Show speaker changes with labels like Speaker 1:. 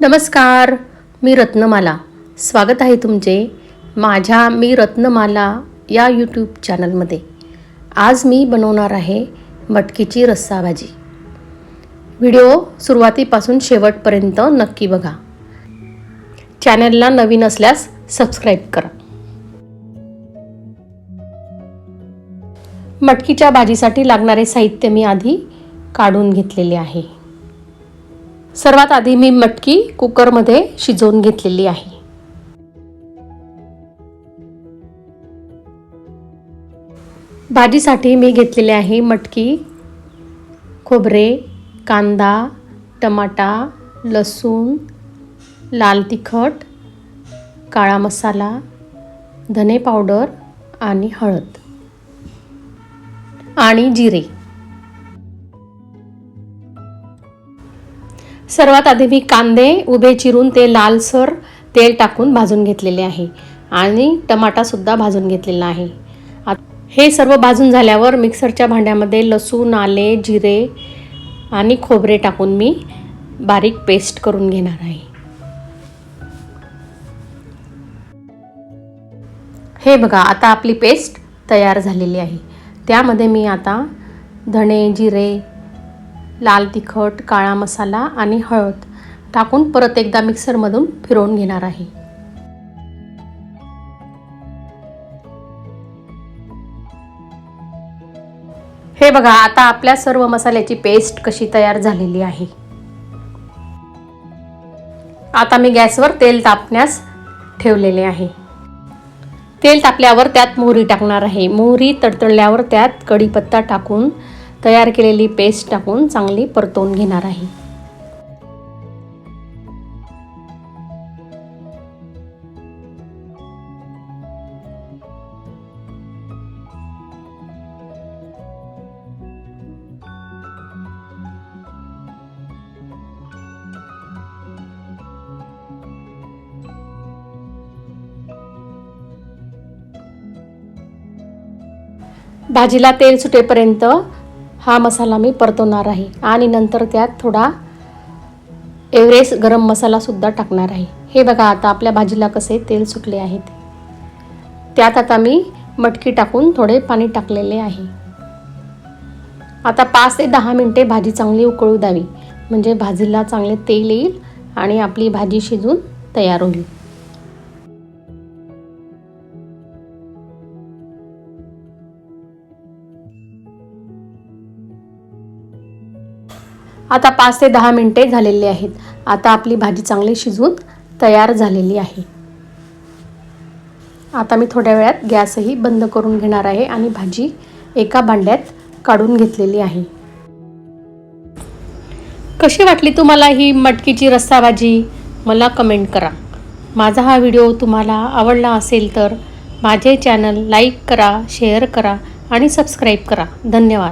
Speaker 1: नमस्कार मी रत्नमाला. स्वागत आहे तुमचे माझ्या मी रत्नमाला या यूट्यूब चॅनलमध्ये आज मी बनवणार आहे मटकीची रस्सा भाजी व्हिडिओ सुरुवातीपासून शेवटपर्यंत नक्की बघा. चॅनलला नवीन असल्यास सबस्क्राईब करा. मटकीच्या भाजीसाठी लागणारे साहित्य मी आधी काढून घेतलेले आहे. सर्वात आधी मी मटकी कुकरमध्ये शिजवून घेतलेली आहे. भाजीसाठी मी घेतलेली आहे मटकी खोबरे कांदा टमाटा लसूण लाल तिखट काळा मसाला धने पावडर आणि हळद आणि जिरे. सर्वात आधी मी कांदे उभे चिरून ते लालसर तेल टाकून भाजून घेतलेले आहे. आणि टमाटासुद्धा भाजून घेतलेला आहे. हे सर्व भाजून झाल्यावर मिक्सरच्या भांड्यामध्ये लसूण आले जिरे आणि खोबरे टाकून मी बारीक पेस्ट करून घेणार आहे. हे बघा आता आपली पेस्ट तयार झालेली आहे. त्यामध्ये मी आता धणे जिरे लाल तिखट काळा मसाला आणि हळद टाकून परत एकदा मिक्सरमधून फिरवून घेणार आहे. हे बघा आता आपल्या सर्व मसाल्याची पेस्ट कशी तयार झालेली आहे. आता मी गॅसवर तेल तापण्यास ठेवलेले आहे. तेल तापल्यावर त्यात मोहरी टाकणार आहे. मोहरी तडतडल्यावर त्यात कढीपत्ता टाकून तयार केलेली पेस्ट टाकून चांगली परतवून घेणार आहे. भाजीला तेल सुटेपर्यंत हा मसाला मी परतवणार आहे. आणि नंतर त्यात थोडा एव्हरेस्ट गरम मसालासुद्धा टाकणार आहे. हे बघा आता आपल्या भाजीला कसे तेल सुटले आहेत. त्यात आता मी मटकी टाकून थोडे पाणी टाकलेले आहे. आता पाच ते दहा मिनटे भाजी चांगली उकळू द्यावी. म्हणजे भाजीला चांगले तेल येईल आणि आपली भाजी शिजून तयार होईल. आता पाच ते दहा मिनटे झालेली आहेत. आता आपली भाजी चांगली शिजवून तयार झालेली आहे. आता मी थोड्या वेळात गॅसही बंद करून घेणार आहे आणि भाजी एका भांड्यात काढून घेतलेली आहे. कशी वाटली तुम्हाला ही मटकीची रस्सा भाजी? मला कमेंट करा. माझा हा व्हिडिओ तुम्हाला आवडला असेल तर माझे चॅनल लाईक करा शेअर करा आणि सबस्क्राईब करा. धन्यवाद.